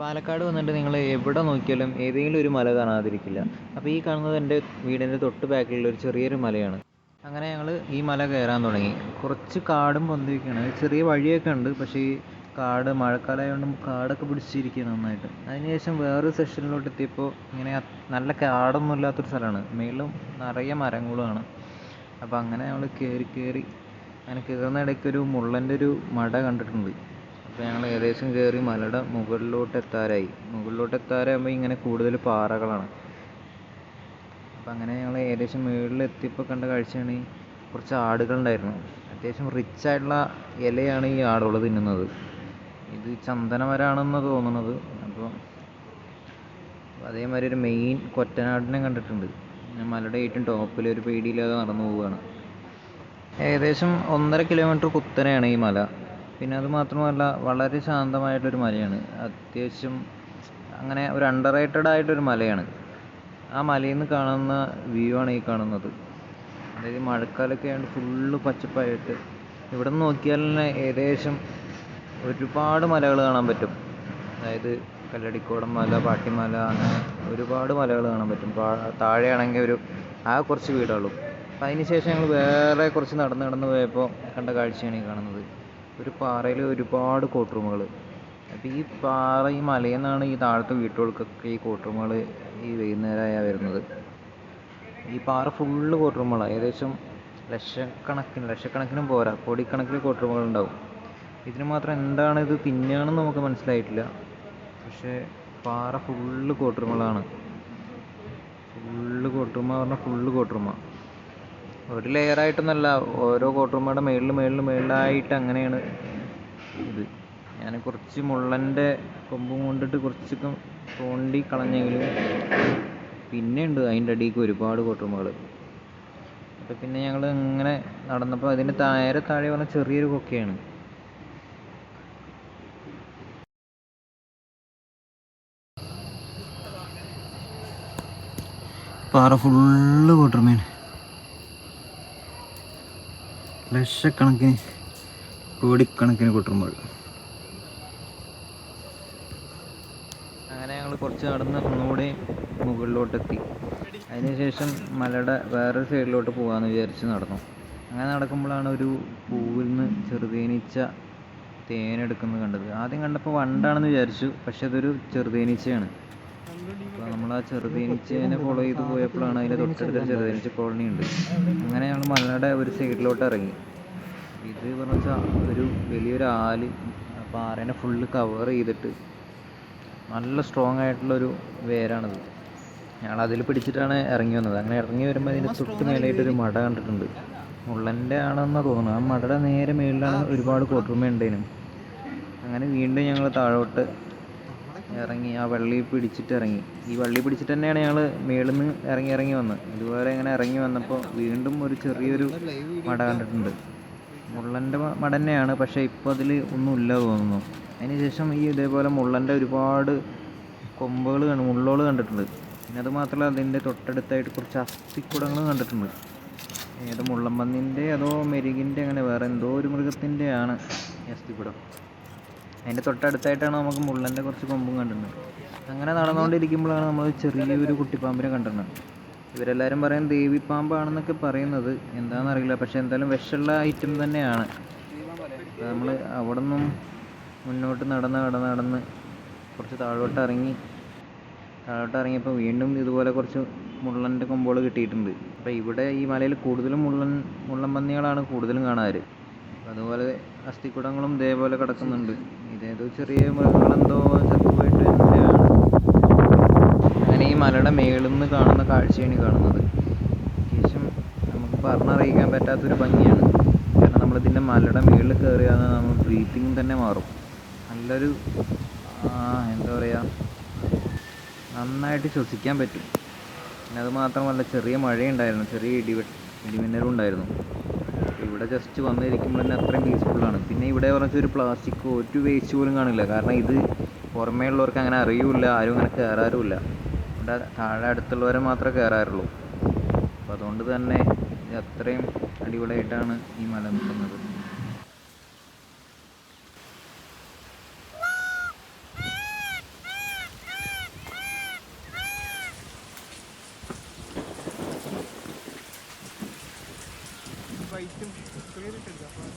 പാലക്കാട് വന്നിട്ട് നിങ്ങൾ എവിടെ നോക്കിയാലും ഏതെങ്കിലും ഒരു മല കാണാതിരിക്കില്ല. അപ്പോൾ ഈ കാണുന്നത് എന്റെ വീടിന്റെ തൊട്ട് ബാക്കിലുള്ള ഒരു ചെറിയൊരു മലയാണ്. അങ്ങനെ ഞങ്ങൾ ഈ മല കയറാൻ തുടങ്ങി. കുറച്ച് കാടും പൊന്തിരിക്കുകയാണ്. ചെറിയ വഴിയൊക്കെ ഉണ്ട്. പക്ഷേ ഈ കാട് മഴക്കാലമായതുകൊണ്ട് കാടൊക്കെ പിടിച്ചിരിക്കുകയാണ് നന്നായിട്ട്. അതിനുശേഷം വേറൊരു സെക്ഷനിലോട്ട് എത്തിയപ്പോൾ ഇങ്ങനെ നല്ല കാടൊന്നും ഇല്ലാത്തൊരു സ്ഥലമാണ്. മേളിലും നിറയെ മരങ്ങളുമാണ്. അപ്പോൾ അങ്ങനെ ഞങ്ങൾ കയറി കയറി അങ്ങനെ കയറുന്ന ഇടയ്ക്ക് ഒരു മുള്ളന്റെ ഒരു മട കണ്ടിട്ടുണ്ട്. അപ്പോൾ ഞങ്ങൾ ഏകദേശം കയറി മലയുടെ മുകളിലോട്ട് എത്താറായി മുകളിലോട്ട് എത്താറാകുമ്പോൾ ഇങ്ങനെ കൂടുതൽ പാറകളാണ്. അപ്പോൾ അങ്ങനെ ഞങ്ങൾ ഏകദേശം മുകളിൽ എത്തിയപ്പോൾ കണ്ട കാഴ്ചയാണ് കുറച്ച് ആടുകളുണ്ടായിരുന്നു. അത്യാവശ്യം റിച്ച് ആയിട്ടുള്ള ഇലയാണ് ഈ ആടുകൾ തിന്നുന്നത്. ഇത് ചന്ദനമരാണെന്ന് തോന്നുന്നത് അപ്പോൾ അതേമാതിരി ഒരു മെയിൻ കൊറ്റനാടിനെ കണ്ടിട്ടുണ്ട്. മലയുടെ ഏറ്റവും ടോപ്പിൽ ഒരു പേടിയില്ലാതെ നടന്നു പോവുകയാണ്. ഏകദേശം ഒന്നര കിലോമീറ്റർ കുത്തനെയാണ് ഈ മല. പിന്നെ അത് മാത്രമല്ല വളരെ ശാന്തമായിട്ടൊരു മലയാണ്. അത്യാവശ്യം അങ്ങനെ ഒരു അണ്ടർ റേറ്റഡ് ആയിട്ടൊരു മലയാണ്. ആ മലയിൽ നിന്ന് കാണുന്ന വ്യൂ ആണ് ഈ കാണുന്നത്. അതായത് മഴക്കാലമൊക്കെ ആയതുകൊണ്ട് ഫുള്ള് പച്ചപ്പായിട്ട്. ഇവിടെ നിന്ന് നോക്കിയാൽ തന്നെ ഏകദേശം ഒരുപാട് മലകൾ കാണാൻ പറ്റും. അതായത് കല്ലടിക്കോടം മല പാട്ടിമല അങ്ങനെ ഒരുപാട് മലകൾ കാണാൻ പറ്റും. താഴെയാണെങ്കിൽ ഒരു ആ കുറച്ച് വീടുകളും അപ്പം അതിന് ശേഷം ഞങ്ങൾ വേറെ കുറച്ച് നടന്ന് നടന്ന് പോയപ്പോൾ കണ്ട കാഴ്ചയാണ് ഈ കാണുന്നത്. ഒരു പാറയിൽ ഒരുപാട് റൂമുകൾ അപ്പോൾ ഈ പാറ ഈ മലയിൽ നിന്നാണ് ഈ താഴത്തെ വീട്ടുകൾക്കൊക്കെ ഈ കോട്ട് റൂമുകൾ ഈ വൈകുന്നേരമായാൽ വരുന്നത്. ഈ പാറ ഫുള്ള് റൂമുകളാണ് ഏകദേശം ലക്ഷക്കണക്കിന് ലക്ഷക്കണക്കിനും പോരാ കോടിക്കണക്കിന് കോട്ട് റൂമുകൾ ഉണ്ടാവും. ഇതിന് മാത്രം എന്താണ് ഇത് തിന്നുകയാണെന്ന് നമുക്ക് മനസ്സിലായിട്ടില്ല. പക്ഷേ പാറ ഫുള്ള് കോട്ട് റൂമുകളാണ് ഫുള്ള് റൂമ പറഞ്ഞാൽ ഫുള്ള് റൂമ ഒരു ലെയറായിട്ടൊന്നല്ല ഓരോ കോട്ട് റൂമയുടെ മേളിൽ മേളിൽ മേളിലായിട്ട് അങ്ങനെയാണ് ഇത്. ഞാൻ കുറച്ച് മുള്ളന്റെ കൊമ്പും കൊണ്ടിട്ട് കുറച്ചൊക്കെ തോണ്ടി കളഞ്ഞെങ്കിലും പിന്നെ ഉണ്ട് അതിന്റെ അടിയിലേക്ക് ഒരുപാട് കോട്ടർമകൾ അപ്പോൾ പിന്നെ ഞങ്ങൾ ഇങ്ങനെ നടന്നപ്പോൾ അതിന്റെ താഴെ താഴെ പറഞ്ഞ ചെറിയൊരു കൊക്കയാണ്. പാറ ഫുള്ള് കോട്ടുറുമയാണ് ലക്ഷക്കണക്കിന് കോടിക്കണക്കിന് കൂട്ടുമ്പോൾ അങ്ങനെ ഞങ്ങൾ കുറച്ച് നടന്ന് ഒന്നുകൂടി മുകളിലോട്ടെത്തി. അതിനുശേഷം മലയുടെ വേറൊരു സൈഡിലോട്ട് പോകാമെന്ന് വിചാരിച്ച് നടന്നു. അങ്ങനെ നടക്കുമ്പോഴാണ് ഒരു പൂവിൽ നിന്ന് ചെറുതേനീച്ച തേനെടുക്കുന്നത് കണ്ടത്. ആദ്യം കണ്ടപ്പോൾ വണ്ടാണെന്ന് വിചാരിച്ചു പക്ഷെ അതൊരു ചെറുതേനീച്ചയാണ്. അപ്പോൾ നമ്മൾ ആ ചെറുതേനീച്ചേനെ ഫോളോ ചെയ്ത് പോയപ്പോഴാണ് അതിന്റെ തൊട്ടടുത്ത ചെറുതേനീച്ച കോളനി ഉണ്ട്. അങ്ങനെ ഞങ്ങൾ മലയുടെ ഒരു സൈഡിലോട്ട് ഇറങ്ങി ഇത് പറഞ്ഞു വെച്ചാൽ ഒരു വലിയൊരു ആൽ പാറേനെ ഫുള്ള് കവർ ചെയ്തിട്ട് നല്ല സ്ട്രോങ് ആയിട്ടുള്ളൊരു വേരാണിത്. ഞങ്ങൾ അതിൽ പിടിച്ചിട്ടാണ് ഇറങ്ങി വന്നത്. അങ്ങനെ ഇറങ്ങി വരുമ്പോൾ അതിന്റെ തൊട്ട് മേലായിട്ടൊരു മട കണ്ടിട്ടുണ്ട്. മുള്ളന്റെ ആണെന്ന് തോന്നുന്നു ആ മടയുടെ നേരെ മേളിലാണ് ഒരുപാട് കോട്ടുറുമ ഉണ്ടേനും. അങ്ങനെ വീണ്ടും ഞങ്ങൾ താഴോട്ട് ഇറങ്ങി ആ വള്ളി പിടിച്ചിട്ട് ഇറങ്ങി. ഈ വള്ളി പിടിച്ചിട്ട് തന്നെയാണ് ഞങ്ങൾ മേളിൽ നിന്ന് ഇറങ്ങി ഇറങ്ങി വന്നത്. ഇതുപോലെ ഇങ്ങനെ ഇറങ്ങി വന്നപ്പോൾ വീണ്ടും ഒരു ചെറിയൊരു മട കണ്ടിട്ടുണ്ട്. മുള്ളന്റെ മട തന്നെയാണ് പക്ഷേ ഇപ്പോൾ അതിൽ ഒന്നുമില്ല തോന്നുന്നു. അതിനുശേഷം ഈ ഇതേപോലെ മുള്ളന്റെ ഒരുപാട് കൊമ്പുകൾ കണ്ടു മുള്ളുകൾ കണ്ടിട്ടുണ്ട്. പിന്നെ അത് മാത്രമല്ല അതിന്റെ തൊട്ടടുത്തായിട്ട് കുറച്ച് അസ്ഥിക്കുടങ്ങൾ കണ്ടിട്ടുണ്ട്. ഏതോ മുള്ളമ്പന്നിന്റെ അതോ മെരുകിന്റെ അങ്ങനെ വേറെ എന്തോ ഒരു മൃഗത്തിന്റെ ആണ് ഈ അസ്ഥിക്കുടം. അതിന്റെ തൊട്ടടുത്തായിട്ടാണ് നമുക്ക് മുള്ളന്റെ കുറച്ച് കൊമ്പും കണ്ടിരുന്നത്. അങ്ങനെ നടന്നുകൊണ്ടിരിക്കുമ്പോഴാണ് നമ്മൾ ചെറിയൊരു കുട്ടിപ്പാമ്പിനെ കണ്ടിരുന്നത്. ഇവരെല്ലാവരും പറയും ദേവിപ്പാമ്പാണെന്നൊക്കെ പറയുന്നത് എന്താണെന്നറിയില്ല പക്ഷേ എന്തായാലും വിഷമുള്ള ഐറ്റം തന്നെയാണ്. നമ്മൾ അവിടെ നിന്നും മുന്നോട്ട് നടന്ന് നടന്ന് നടന്ന് കുറച്ച് താഴോട്ട് ഇറങ്ങി. താഴോട്ട് ഇറങ്ങിയപ്പോൾ വീണ്ടും ഇതുപോലെ കുറച്ച് മുള്ളന്റെ കൊമ്പുകൾ കിട്ടിയിട്ടുണ്ട്. അപ്പോൾ ഇവിടെ ഈ മലയിൽ കൂടുതലും മുള്ളൻ മുള്ളൻ പന്നികളാണ് കൂടുതലും കാണാറ്. അതുപോലെ അസ്ഥിക്കുടങ്ങളും ഇതേപോലെ കിടക്കുന്നുണ്ട്. ഇതേതോ ചെറിയ മൃഗങ്ങളെന്തോ ചത്തുപോയിട്ട് തന്നെയാണ്. അങ്ങനെ ഈ മലയുടെ മേളിന്ന് കാണുന്ന കാഴ്ചയാണ് ഈ കാണുന്നത്. അത്യാവശ്യം നമുക്ക് പറഞ്ഞറിയിക്കാൻ പറ്റാത്തൊരു ഭംഗിയാണ്. കാരണം നമ്മളിതിന്റെ മലയുടെ മേളിൽ കയറിയാൽ നമ്മൾ ബ്രീത്തിങ് തന്നെ മാറും. നല്ലൊരു എന്താ പറയുക നന്നായിട്ട് ശ്വസിക്കാൻ പറ്റും. പിന്നെ അത് മാത്രമല്ല ചെറിയ മഴയുണ്ടായിരുന്നു. ചെറിയ ഇടിവെ ഇടിമിന്നലും ഉണ്ടായിരുന്നു ഇവിടെ ജസ്റ്റ് വന്നിരിക്കുമ്പോൾ തന്നെ അത്രയും പീസ്ഫുള്ളാണ് പിന്നെ ഇവിടെ പറഞ്ഞാൽ ഒരു പ്ലാസ്റ്റിക്കോ ഒരു വേസ്റ്റ് പോലും കാണില്ല. കാരണം ഇത് പുറമേ ഉള്ളവർക്ക് അങ്ങനെ അറിയില്ല ആരും അങ്ങനെ കയറാറുമില്ല ഇവിടെ താഴെ അടുത്തുള്ളവരെ മാത്രമേ കയറാറുള്ളൂ അപ്പോൾ അതുകൊണ്ട് തന്നെ അത്രയും അടിപൊളിയായിട്ടാണ് ഈ മല നിൽക്കുന്നത്. വൈറ്റും ക്ലിയർ അപ്പോൾ